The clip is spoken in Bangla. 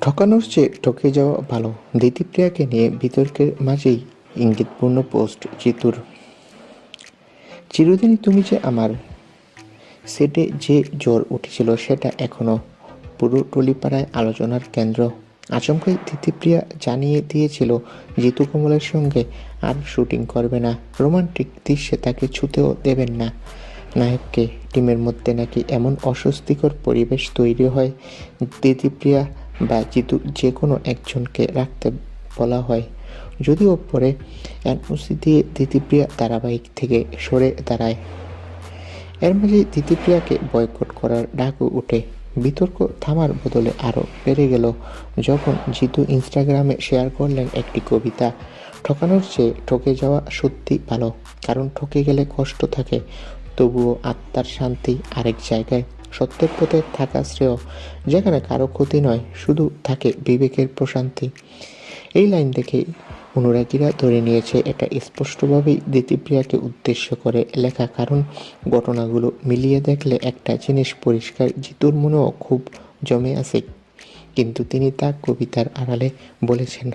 ঠকানোর চেয়ে ঠকে যাওয়া ভালো। দিতিপ্রিয়াকে নিয়ে বিতর্কের মাঝেই ইঙ্গিতপূর্ণ পোস্ট জিতুর চিরদিনই তুমি যে আমার সেটে যে জ্বর উঠেছিল সেটা এখনও পুরো টলিপাড়ায় আলোচনার কেন্দ্র। আচমকাই দিতিপ্রিয়া জানিয়ে দিয়েছিল জিতু কমলের সঙ্গে আর শুটিং করবে না। রোমান্টিক দৃশ্যে তাকে ছুতেও দেবেন না। নায়ককে টিমের মধ্যে নাকি এমন অস্বস্তিকর পরিবেশ তৈরি হয়। দিতিপ্রিয়া বা জিতু যে কোনো একজনকে রাখতে বলা হয়। যদিও পরে এনওসি দিয়ে দিতিপ্রিয়া ধারাবাহিক থেকে সরে দাঁড়ায়। এর মাঝে দিতিপ্রিয়াকে বয়কট করার ডাকও উঠে। বিতর্ক থামার বদলে আরও বেড়ে গেল। যখন জিতু ইনস্টাগ্রামে শেয়ার করলেন একটি কবিতা, ঠকানোর চেয়ে ঠকে যাওয়া সত্যি ভালো, কারণ ঠকে গেলে কষ্ট থাকে, তবুও আত্মার শান্তি আরেক জায়গায় সত্যের পথে থাকা শ্রেয়, যেখানে কারও ক্ষতি নয়, শুধু থাকে বিবেকের প্রশান্তি। এই লাইন দেখে অনুরাগীরা ধরে নিয়েছে এটা স্পষ্টভাবেই দিতিপ্রিয়াকে উদ্দেশ্য করে লেখা, কারণ ঘটনাগুলো মিলিয়ে দেখলে একটা জিনিস পরিষ্কার, জিতুর মনেও খুব জমে আছে। কিন্তু তিনি তা কবিতার আড়ালে বলেছেন